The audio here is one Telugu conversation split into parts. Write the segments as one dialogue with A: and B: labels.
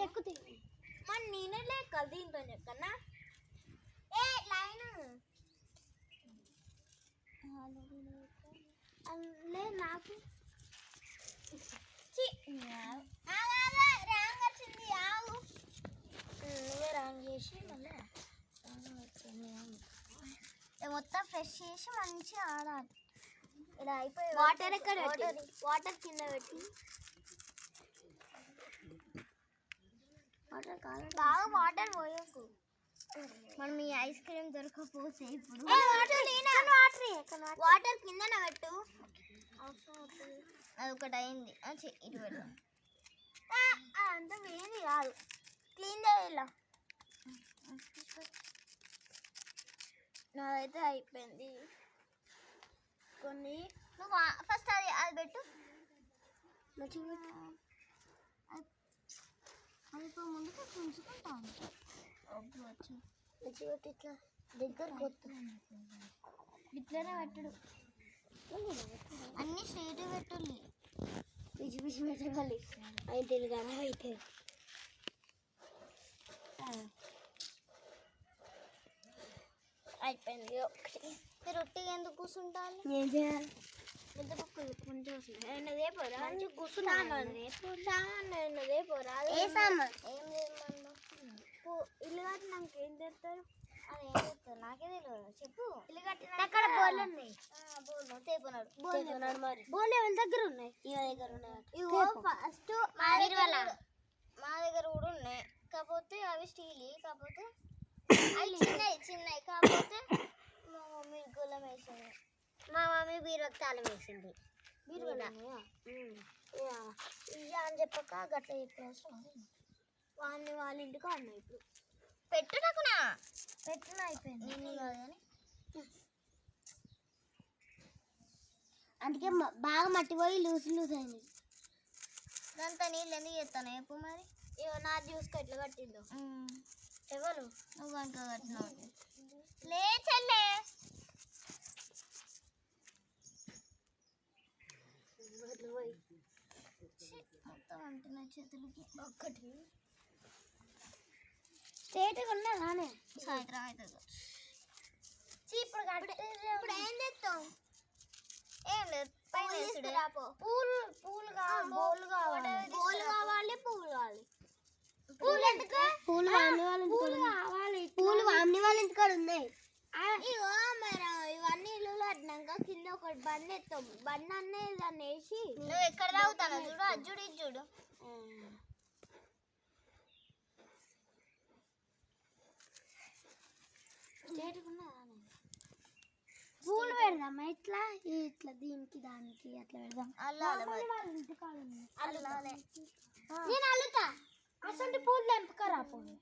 A: చెక్కు తిని.
B: మరి నేనే లేక దీంతో చెక్కన్నా ఏ లైన్.
A: లే నాకు.
B: ర్యాంక్ వచ్చింది ఆగు.
A: నువ్వే రాంగ్ చేసి మళ్ళీ
B: మొత్తం ఫ్రెష్ చేసి మంచిగా ఆడాలి.
A: ఇలా అయిపోయి
B: వాటర్ ఎక్కడ వాటర్ కింద పెట్టి
A: వాటర్ కాదు
B: బాగా వాటర్ పోయకు.
A: మనం ఈ ఐస్ క్రీమ్ దొరకకపోతే ఇప్పుడు.
B: వాటర్ కిందన పెట్టు.
A: అది ఒకటి అయింది. ఇటు పెట్టు.
B: అంత వేడి కాదు. క్లీన్ చేయాల?
A: నాదైతే అయిపోయింది. కొన్ని.
B: నువ్వు ఫస్ట్ అది అది పెట్టు.
A: మంచిగా
B: అయిపో ముందుకు
A: మంచిగా పెట్టి ఇట్లా దగ్గరకు వస్తుంది
B: ఇట్లనే పెట్టడు. అన్ని స్ట్రైట్ పెట్టుల్లి
A: పిచ్చి పిచ్చి పెట్టగలి అయితే తెలుగు అయితే అయిపోయింది ఒకటి
B: మీరు ఒట్టిగా ఎందుకు కూర్చుంటాను
A: ఏం చేయాలి?
B: పెద్ద పక్కలు కొంచెం పోరా సామాన్ ఎన్నదే పోరా
A: ఏ సామాన్
B: ఏం చేయమన్నా ఇల్లు కట్టినాక ఏం చేస్తారు?
A: అది ఏం చెప్తారు నాకే తెలియదు చెప్పు.
B: ఇల్లు కట్టిన
A: అక్కడ బోర్లు ఉన్నాయి.
B: బోల్ తేపనాడు
A: మరి. బోర్లు ఎవరి దగ్గర ఉన్నాయి? ఈ దగ్గర ఉన్నాయి
B: ఇగో ఫస్ట్ మా
A: మీరు
B: దగ్గర? మా దగ్గర కూడా ఉన్నాయి. కాకపోతే అవి స్టీల్ కాకపోతే అవి చిన్నవి చిన్నవి. కాకపోతే మా మమ్మీ గులం వేసింది.
A: మా మమ్మీ బీరువాకి తాళం వేసింది. ఇయ్య అని చెప్పక గట్ల చెప్పిన అవసరం.
B: వాళ్ళని వాళ్ళ ఇంటికి అన్నాయి ఇప్పుడు.
A: పెట్టు నాకునా
B: పెట్టిన అయిపోయింది.
A: నేను కాదు కానీ అందుకే బాగా మట్టి పోయి లూజ్ లూజ్ అయింది
B: దాంతో నీళ్ళు ఎందుకు చేస్తాను ఎప్పుడు మరి? ఇగో నా జ్యూస్ ఎట్లా కట్టిందో.
A: ఎవరు?
B: నువ్వు కనుక కట్టినావు. లే చెల్లే మొత్తం అంటున్నా చేతులకి.
A: ఒక్కటి. స్ట్రేట్గా ఉన్నదానే
B: సాయంత్రం అవుతుంది
A: ఇప్పుడు కట్టే
B: ఇప్పుడు ఏం చేస్తాం ఏం లేదు పైన.
A: పూలు పూలు కావాలి బోలు కావాలి
B: బోలు కావాలి పువ్వులు కావాలి.
A: పూలు ఎందుకు? పూలు వామిని వాళ్ళ పూలు కావాలి. పూలు వామిని వాళ్ళ ఇంటికాడ ఉన్నాయి.
B: ఇవన్నీ కట్టినాక కింద ఒకటి బండి ఎత్తాం బండి అన్నీ దాన్ని వేసి నువ్వు ఎక్కడ తాగుతాను చూడు అది చూడు
A: పూలు పెడదామా? ఇట్లా ఇట్లా దీనికి దానికి అట్లా పెడదాం. నేను అల్లుతా. అసలు పూలు తెంపుకరా పూలు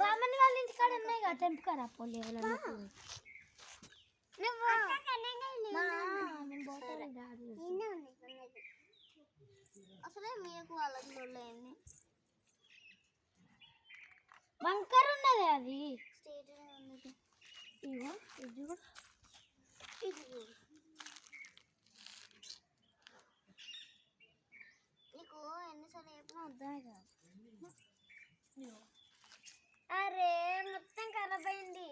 A: బామ్మని వాళ్ళ ఇంటికాడ ఉన్నాయి కదా తెంపుకరా పూలు.
B: అసలే మీకు వాళ్ళకి లొల్లయింది
A: వంకర ఉన్నది అది. ఇగో ఇది కూడా.
B: ఇది చూడు. నీకు ఎన్నిసార్లు చెప్పినా అర్థమే కాదు.
A: అరే మొత్తం ఖరాబ్ అయింది.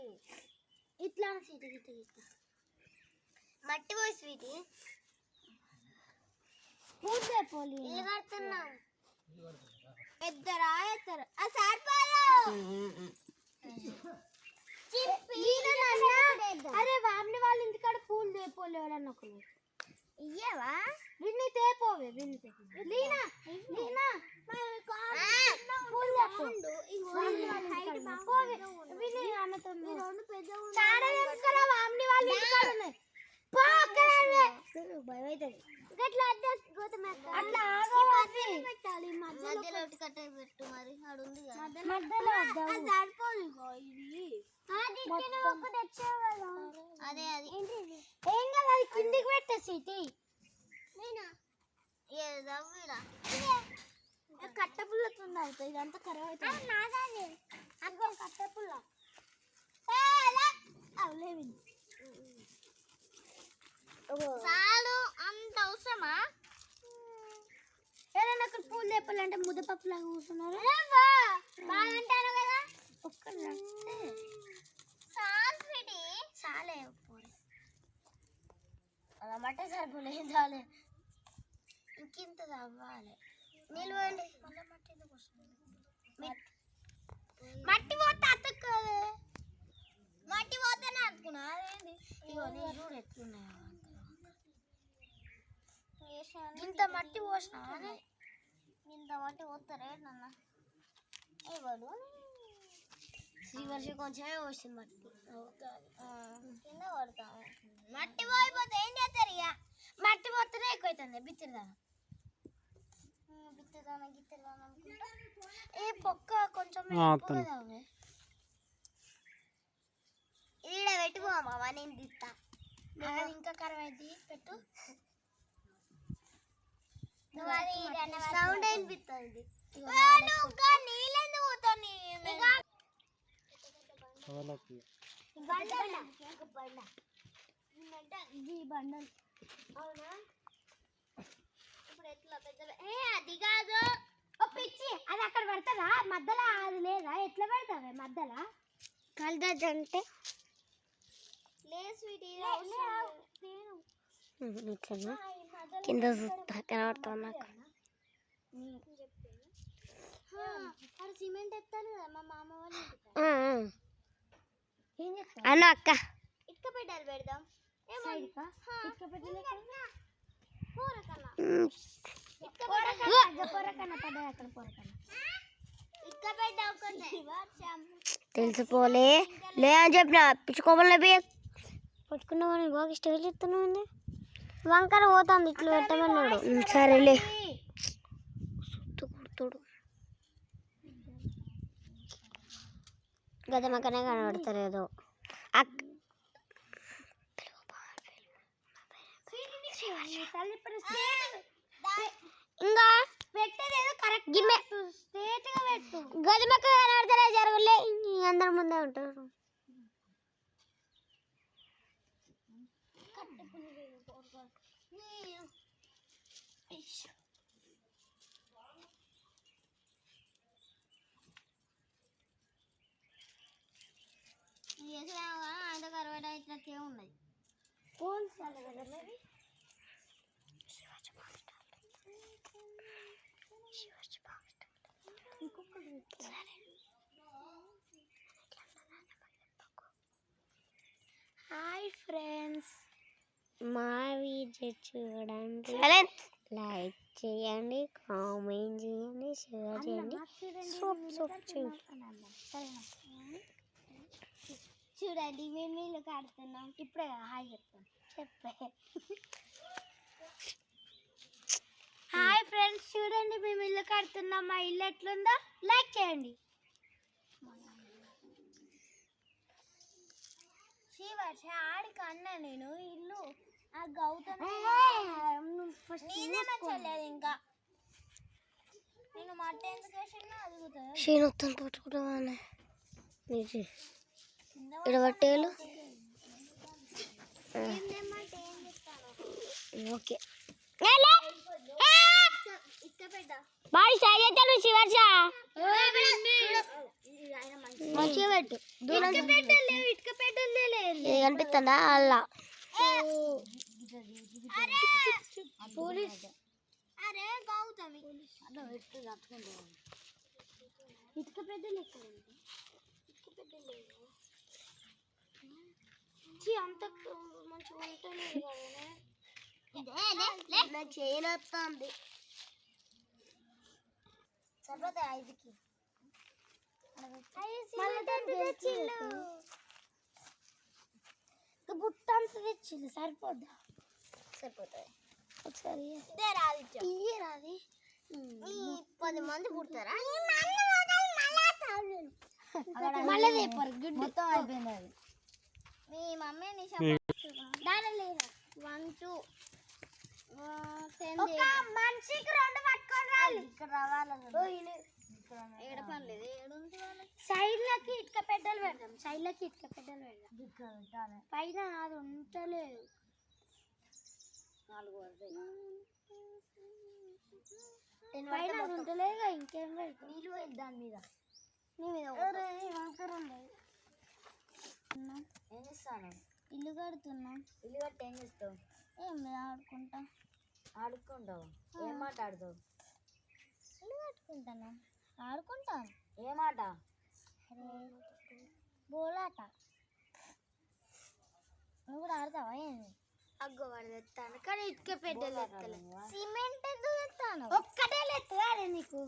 A: ఇట్లా సీటు గిట్ట గిట్ట
B: మట్టి పోయి స్వీటీ.
A: పూజే పోలి
B: ఇల్లు కడుతున్నాం ఇద్దరా ఇద్దరు ఆ సరిపోదు
A: అరే వామిని వాళ్ళ ఇంటికాడ పూలు తేపోలే ఎవరన్నా ఒకరు.
B: ఇయ్యవా?
A: విన్ని తేపోవే విన్ని. తేపో లీనా లీనా పూలు తేపో వామిని వాళ్ళ ఇంటికాడ పోవే విన్ని అన్నతో చాలా దగ్గర వామిని వాళ్ళ ఇంటికాడ ఉన్నాయి పో అక్కడే భయం అవుతుంది
B: గట్లా అడ్రస్ గోతమ
A: అట్లా ఆగవాలి
B: పెట్టాలి మధ్యలో ఒకటి కట్ట పెట్టు మరి ఆడు ఉంది కదా
A: మధ్యలో వద్దాము.
B: సరిపోదు ఇగో ఇది అదే అది
A: ఏం కాదు అది కిందికి పెట్టే సీటి.
B: ఏదవ్విడా
A: కట్ట పుల్లతుంది అవుతుంది ఇదంతా ఖరాబ్ అవుతుంది
B: నాదాన్ని. చాలు అంత అవసరమా?
A: ఏదైనా అక్కడ పూలు తెప్పాలంటే ముద్దపప్పు లాగా కూర్చున్నారు
B: బాగుంటాను కదా.
A: నడిస్తే
B: సాల్ఫిడి
A: చాలే పోరు
B: అలా మట్టే సరిపోలే ఏం చాలే. ఇంకింత అవ్వాలి నిలవండి
A: మట్టి పోతే అతక్కదు.
B: మట్టి పోతేనే అనుకున్నా.
A: ఇగో చూడు ఎట్లున్నాయో. ఇంత మట్టి పోసినావా?
B: ఇంత మట్టి పోతారే నాన్న ఎవడు
A: శ్రీవర్ష కొంచెమే పోసింది మట్టి.
B: ఆ, కింద పడతాము మట్టి పోయిపోతే ఏం చేస్తారు ఇక
A: మట్టి పోతేనే ఎక్కువైతుంది బిత్తిరిదా
B: బిత్తదాన గిత్తదాన అనుకుంటా.
A: ఏ పొక్క కొంచెం
C: ఆ,
A: ఎక్కువ
C: అత్తను.
A: కదా అవి.
B: ఈడ పెట్టుకోమా నేను తిత్తా
A: అది ఇంకా కరువు అయింది పెట్టు
B: నువ్వు అది సౌండ్ వినిపిస్తుంది
A: ఇగో
B: నీళ్ళెందుకు
A: బండలు
B: అవునా? ఇప్పుడు ఎట్లా పెద్ద ఏ అది కాదు.
A: ఓ పిచ్చి. అది అక్కడ పెడతారా మధ్యలో అది లేదా? ఎట్లా పెడతావే మధ్యలో? కలదజ్ అంటే
B: లే స్వీట్
A: ఇట్లా కింద చూస్తా కనబడుతుంది నాకు
C: అన్న అక్క
B: ఇటుక పెట్టాలి పెడదాం
C: తెలిసిపోలే లే అని చెప్పిన పిచ్చుకోమని పట్టుకున్నామని బాగా స్టైల్ ఇస్తున్నావు వంకర పోతుంది ఇట్లా పెట్టమన్నాడు. సరేలే. సుత్తు కుడుతుడు. గదమకనే కనబడతలేదు. అక్
A: తల్లి స్ట్రేట్
C: ఇంకా
A: పెట్టేదేదో కరెక్ట్
C: గిమ్మె.
A: పెట్టు.
C: గదిమక్క కనబడతలే జరుగులే. అందరి ముందే ఉంటారు.
B: చేసినావు కానీ ఆయన కరవడ ఇట్లకే ఉన్నది
A: ఫోన్ చాలు కదా మరి హాయ్ ఫ్రెండ్స్
C: మా వీడియో చూడండి. లైక్ చేయండి కామెంట్ చేయండి షేర్ చేయండి. సూప్ సూప్ చేయండి
B: చూడండి. మేము ఇల్లు కడుతున్నాం
A: ఇప్పుడే హాయ్ చెప్తాను చెప్పే. హాయ్ ఫ్రెండ్స్ చూడండి మేము ఇల్లు కడుతున్నాం. మా ఇల్లు ఎట్లుందో లైక్ చేయండి.
B: శివర్ష ఆడికి అన్నా నేను ఇల్లు ఆ గౌతమ్ నచ్చలేదు ఇంకా. నేను మట్టి ఎందుకు వేసినా అదుగుతుంది
C: ఓకే. శివర్ష మంచిగా పెట్టు. దూరం కనిపిస్తుందా? అలా.
A: పోలీస్
B: అరే గౌతమి
A: ఇటుక ఎక్కడ అంత మంచిగా ఉంటుంది
B: సరిపోతాయి ఐదుకి
A: బుట్ట అంత సరిపోద్దా?
B: సరిపోతాయి.
A: ఒకసారి
B: ఇదే రాదు పది మంది పుడతారా?
A: మళ్ళీ గుడ్ మొత్తం అయిపోయింది అది.
B: మీ మమ్మీ వన్ టూ
A: మనిషికి రెండు పట్టుకొని రాలి
B: ఇక్కడ రావాలి? ఏడ పని లేదు ఏడుంది వాళ్ళకి.
A: సైడ్ లకి ఇటుక పెద్దలు పెడదాం. సైడ్ లకి ఇటుక పెద్దలు పెడదాం. పైన అది ఉంటలేదు
B: నాలుగు వరద
A: పైన ఉంటలేగా ఇంకేం పెడతాం
B: నీళ్ళు పోయి దాని మీద.
A: నీ మీద.
B: ఏం చేస్తాను
A: ఇల్లు కడుతున్నా.
B: ఇల్లు కట్టి ఏం చేస్తావు?
A: ఏం మీద ఆడుకుంటా.
B: ఆడుకుంటావు? ఏం మాట ఆడుతావు?
A: ఇల్లు కట్టుకుంటాను? ఆడుకుంటాను
B: ఏ మాట
A: బోలాట. నువ్వు కూడా ఆడతావా ఏంది? అగ్గో వాడు తెస్తాను కానీ ఇటుక పెద్దలు ఎత్తలే. సిమెంట్ ఎందుకు తెస్తాను? ఒక్కటే నీకు?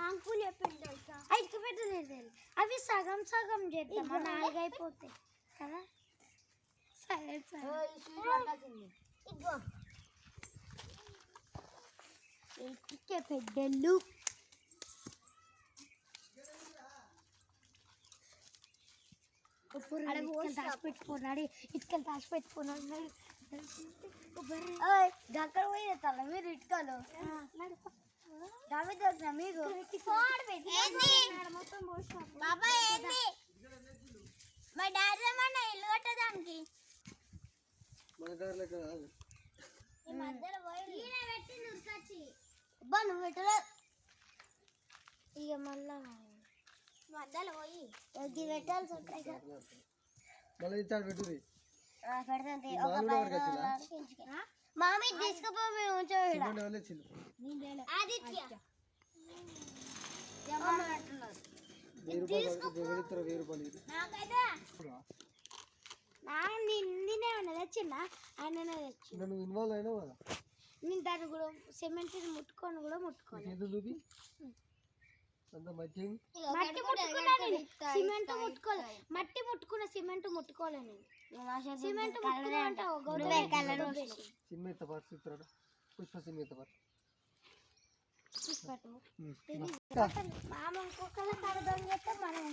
A: అంకులు. చెప్పింది తెలుసా? ఇటుక పెట్టలేదు అవి సగం సగం చేద్దాం. నాలుగు అయిపోతాయి. కదా? సరే సరే. ఇగో ఇటుక పెద్దలు. ఇటుకలు దాచి పెట్టుకున్నాడు ఇటుకలు దాచి పెట్టుకున్నాడు
B: దగ్గర పోయి తెస్తాను మీరు ఇటుకలు? దొరికిన
A: ఏంది? మా డాడీ ఏమన్నా ఇల్లు కట్టడానికి ఈ మధ్యలో పోయి అబ్బా నువ్వు పెట్టలే. ఇక మళ్ళా మధ్యలో పోయి ఇది పెట్టాల్సి ఉంటాయి కదా
D: మళ్ళీ ఇచ్చాడు పెట్టుది.
A: పెడుతుంది? మామి తీసుకుపో మేము ఆదిత్య. నాకైతే నా నిన్నే ఉన్నది వచ్చిందా
D: ఇంకా నువ్వు ఇన్వాల్వ్ అయినావు? కదా
A: దాన్ని కూడా సిమెంట్ ముట్టుకొని కూడా ముట్టుకోను
D: అంత మట్టి.
A: మట్టి ముట్టుకున్నా నేను. సిమెంట్ ముట్టుకోలే. మట్టి ముట్టుకున్న సిమెంట్ ముట్టుకోలే నేను. సిమెంట్ ముట్టుకున్నా అంటే. ఒక గౌరవ
D: సిమ్ ఎత్త పాటు చూస్తాడు పుష్ప సిమ్ ఎత్త పాటు
A: మామ ఇంకొకళ్ళ కడదాం చెప్తే మనం